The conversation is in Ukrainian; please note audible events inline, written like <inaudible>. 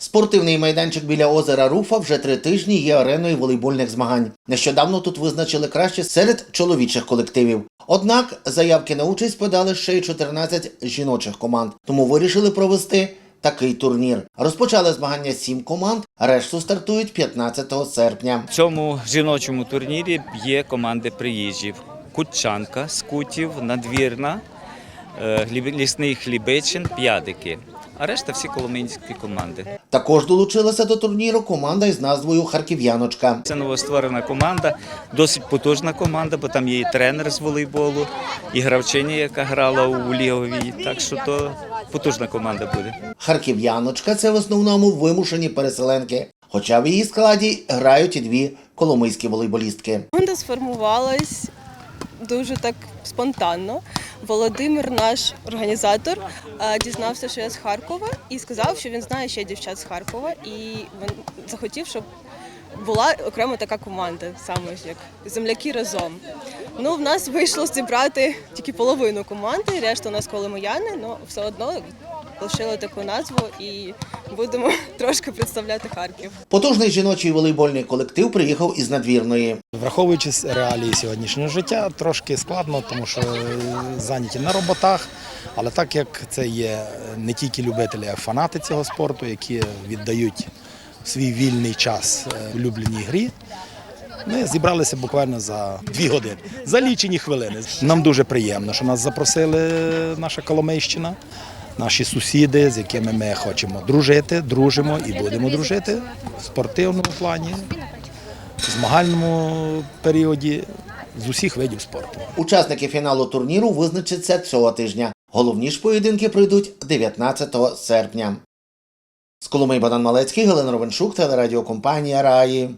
Спортивний майданчик біля озера Руфа вже три тижні є ареною волейбольних змагань. Нещодавно тут визначили краще серед чоловічих колективів. Однак заявки на участь подали ще й 14 жіночих команд, тому вирішили провести такий турнір. Розпочали змагання сім команд, решту стартують 15 серпня. В цьому жіночому турнірі є команди приїжджів. Кутчанка, Скутів, Надвірна, е, Лісний Хлібичин, П'ядики. А решта всі коломийські команди. Також долучилася до турніру команда із назвою Харків'яночка. Це новостворена команда, досить потужна команда, бо там є і тренер з волейболу, і гравчиня, яка грала у Ліговій. Так що то потужна команда буде. Харків'яночка це в основному вимушені переселенки. Хоча в її складі грають і дві коломийські волейболістки. Команда сформувалась дуже так спонтанно. Володимир, наш організатор, е, дізнався, що я з Харкова, і сказав, що він знає ще дівчат з Харкова, і він захотів, щоб була окремо така команда, саме як земляки разом. Ну, в нас вийшло зібрати тільки половину команди, решта у нас коломияни, але все одно лишили таку назву і будемо <laughs> трошки представляти Харків. Потужний жіночий волейбольний колектив приїхав із надвірної. Враховуючи реалії сьогоднішнього життя, трошки складно, тому що е, зайняті на роботах. Але так як це є не тільки любителі, а й фанати цього спорту, які віддають свій вільний час е, улюбленій грі. Ми зібралися буквально за дві години, за лічені хвилини. Нам дуже приємно, що нас запросили наша Коломийщина, наші сусіди, з якими ми хочемо дружити, дружимо і будемо дружити в спортивному плані, в змагальному періоді з усіх видів спорту. Учасники фіналу турніру визначаться цього тижня. Головні ж поєдинки пройдуть 19 серпня. З Коломий Богдан Малецький, Галина Ровеншук, телерадіокомпанія Раї.